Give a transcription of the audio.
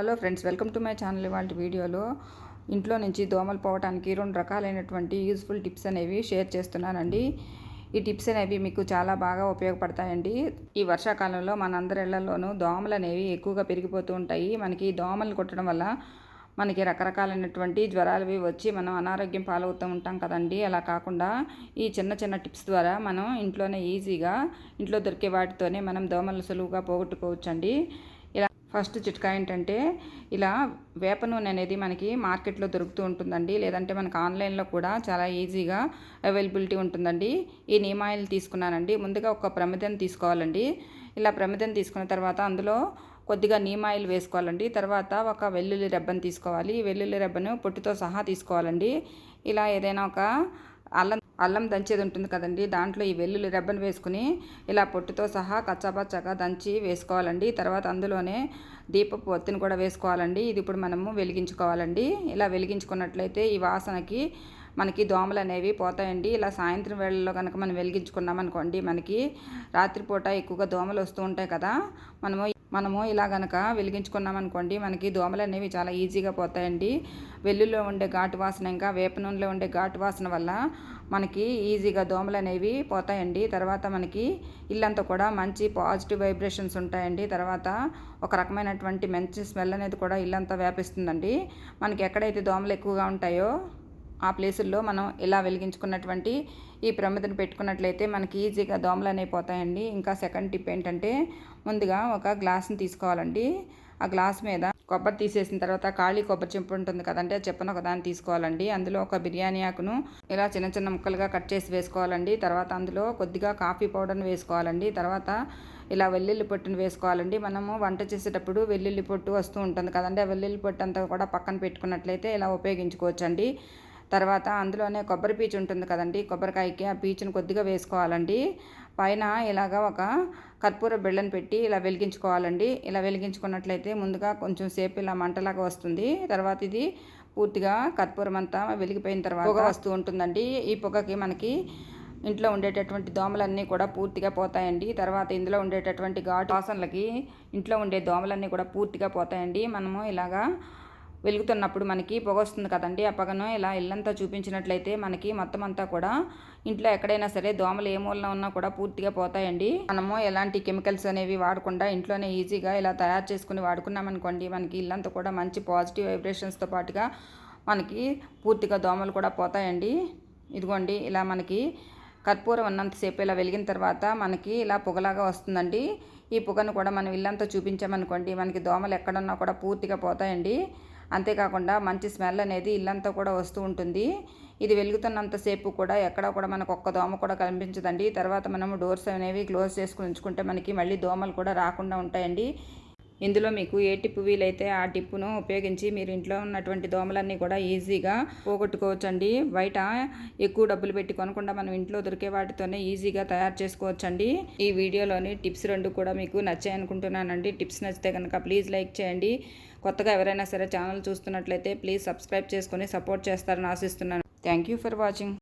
Hello friends welcome to my channel. ఇవాళ వీడియోలో ఇంట్లో నుంచి దోమలు పోవడానికి రెండు రకాలైనటువంటి యూస్ఫుల్ టిప్స్ అనేవి షేర్ చేస్తున్నానండి. ఈ టిప్స్ అనేవి మీకు చాలా బాగా ఉపయోగపడతాయండి. ఈ వర్షాకాలంలో మనందరి ఇళ్ళలోనూ దోమలు అనేవి ఎక్కువగా పెరిగిపోతూ ఉంటాయి. మనకి దోమలు కొట్టడం వల్ల మనకి రకరకాలైనటువంటి జ్వరాలు అవి వచ్చి మనం అనారోగ్యం పాలవుతూ ఉంటాం కదండి. అలా కాకుండా ఈ చిన్న చిన్న టిప్స్ ద్వారా మనం ఇంట్లోనే ఈజీగా ఇంట్లో దొరికే వాటితోనే మనం దోమలు సులువుగా పోగొట్టుకోవచ్చండి. ఫస్ట్ చిట్కా ఏంటంటే ఇలా వేప నూనె అనేది మనకి మార్కెట్లో దొరుకుతూ ఉంటుందండి. లేదంటే మనకు ఆన్లైన్లో కూడా చాలా ఈజీగా అవైలబిలిటీ ఉంటుందండి. ఈ నీమ్ ఆయిల్ తీసుకున్నానండి. ముందుగా ఒక ప్రమిదం తీసుకోవాలండి. ఇలా ప్రమిదం తీసుకున్న తర్వాత అందులో కొద్దిగా నీమ్ ఆయిల్ వేసుకోవాలండి. తర్వాత ఒక వెల్లుల్లి రెబ్బను తీసుకోవాలి. వెల్లుల్లి రెబ్బను పొట్టుతో సహా తీసుకోవాలండి. ఇలా ఏదైనా ఒక అల్లం అల్లం దంచేది ఉంటుంది కదండి. దాంట్లో ఈ వెల్లుల్లి రెబ్బను వేసుకుని ఇలా పొట్టుతో సహా కచ్చాపచ్చగా దంచి వేసుకోవాలండి. తర్వాత అందులోనే దీపపు ఒత్తిని కూడా వేసుకోవాలండి. ఇది ఇప్పుడు మనము వెలిగించుకోవాలండి. ఇలా వెలిగించుకున్నట్లయితే ఈ వాసనకి మనకి దోమలు అనేవి పోతాయండి. ఇలా సాయంత్రం వేళల్లో కనుక మనం వెలిగించుకున్నాం అనుకోండి మనకి రాత్రిపూట ఎక్కువగా దోమలు వస్తూ ఉంటాయి కదా. మనము మనము ఇలా గనక వెలిగించుకున్నాం అనుకోండి మనకి దోమలు అనేవి చాలా ఈజీగా పోతాయండి. వెల్లుల్లో ఉండే ఘాటు వాసన ఇంకా వేప నూనెలో ఉండే ఘాటు వాసన వల్ల మనకి ఈజీగా దోమలు అనేవి పోతాయండి. తర్వాత మనకి ఇల్లంతా కూడా మంచి పాజిటివ్ వైబ్రేషన్స్ ఉంటాయండి. తర్వాత ఒక రకమైనటువంటి మంచి స్మెల్ అనేది కూడా ఇల్లంతా వ్యాపిస్తుందండి. మనకి ఎక్కడైతే దోమలు ఎక్కువగా ఉంటాయో ఆ ప్లేసుల్లో మనం ఇలా వెలిగించుకున్నటువంటి ఈ ప్రమిదను పెట్టుకున్నట్లయితే మనకి ఈజీగా దోమలు అనేవి పోతాయండి. ఇంకా సెకండ్ టిప్ ఏంటంటే ముందుగా ఒక గ్లాస్ని తీసుకోవాలండి. ఆ గ్లాస్ మీద కొబ్బరి తీసేసిన తర్వాత ఖాళీ కొబ్బరి చెంపు ఉంటుంది కదంటే చెప్పను ఒక దాన్ని తీసుకోవాలండి. అందులో ఒక బిర్యానీ ఆకును ఇలా చిన్న చిన్న ముక్కలుగా కట్ చేసి వేసుకోవాలండి. తర్వాత అందులో కొద్దిగా కాఫీ పౌడర్ని వేసుకోవాలండి. తర్వాత ఇలా వెల్లుల్లి పొట్టును వేసుకోవాలండి. మనము వంట చేసేటప్పుడు వెల్లుల్లి పొట్టు వస్తూ ఉంటుంది కదండి ఆ వెల్లుల్లి పొట్టు అంతా కూడా పక్కన పెట్టుకున్నట్లయితే ఇలా ఉపయోగించుకోవచ్చండి. తర్వాత అందులోనే కొబ్బరి పీచు ఉంటుంది కదండి. కొబ్బరికాయకి ఆ పీచును కొద్దిగా వేసుకోవాలండి. పైన ఇలాగ ఒక కర్పూర బిళ్ళను పెట్టి ఇలా వెలిగించుకోవాలండి. ఇలా వెలిగించుకున్నట్లయితే ముందుగా కొంచెం సేపు ఇలా మంటలాగా వస్తుంది. తర్వాత ఇది పూర్తిగా కర్పూరం అంతా వెలిగిపోయిన తర్వాత పొగ వస్తూ ఉంటుందండి. ఈ పొగకి మనకి ఇంట్లో ఉండేటటువంటి దోమలన్నీ కూడా పూర్తిగా పోతాయండి. తర్వాత ఇందులో ఉండేటటువంటి ఘాటు వాసనలకి ఇంట్లో ఉండే దోమలన్నీ కూడా పూర్తిగా పోతాయండి. మనము ఇలాగా వెలుగుతున్నప్పుడు మనకి పొగ వస్తుంది కదండి. ఆ పొగను ఇలా ఇల్లంతా చూపించినట్లయితే మనకి మొత్తం అంతా కూడా ఇంట్లో ఎక్కడైనా సరే దోమలు ఏ మూలన ఉన్నా కూడా పూర్తిగా పోతాయండి. మనము ఎలాంటి కెమికల్స్ అనేవి వాడకుండా ఇంట్లోనే ఈజీగా ఇలా తయారు చేసుకుని వాడుకున్నామనుకోండి మనకి ఇల్లంతా కూడా మంచి పాజిటివ్ వైబ్రేషన్స్తో పాటుగా మనకి పూర్తిగా దోమలు కూడా పోతాయండి. ఇదిగోండి ఇలా మనకి కర్పూరం ఉన్నంతసేపు ఇలా వెలిగిన తర్వాత మనకి ఇలా పొగలాగా వస్తుందండి. ఈ పొగను కూడా మనం ఇల్లంతా చూపించామనుకోండి మనకి దోమలు ఎక్కడున్నా కూడా పూర్తిగా పోతాయండి. అంతేకాకుండా మంచి స్మెల్ అనేది ఇల్లంతా కూడా వస్తూ ఉంటుంది. ఇది వెలుగుతున్నంతసేపు కూడా ఎక్కడ కూడా మనకు ఒక్క దోమ కూడా కనిపించదండి. తర్వాత మనము డోర్స్ అనేవి క్లోజ్ చేసుకుని ఉంచుకుంటే మనకి మళ్ళీ దోమలు కూడా రాకుండా ఉంటాయండి. ఇందులో మీకు ఏ టిప్పు వీలైతే ఆ టిప్పును ఉపయోగించి మీరు ఇంట్లో ఉన్నటువంటి దోమలన్నీ కూడా ఈజీగా పోగొట్టుకోవచ్చండి. బయట ఎక్కువ డబ్బులు పెట్టి కొనకుండా మనం ఇంట్లో దొరికే వాటితోనే ఈజీగా తయారు చేసుకోవచ్చండి. ఈ వీడియోలోని టిప్స్ రెండు కూడా మీకు నచ్చాయి అనుకుంటున్నానండి. టిప్స్ నచ్చితే కనుక ప్లీజ్ లైక్ చేయండి. కొత్తగా ఎవరైనా సరే ఛానల్ చూస్తున్నట్లయితే ప్లీజ్ సబ్స్క్రైబ్ చేసుకొని సపోర్ట్ చేస్తారని ఆశిస్తున్నాను. Thank you for watching.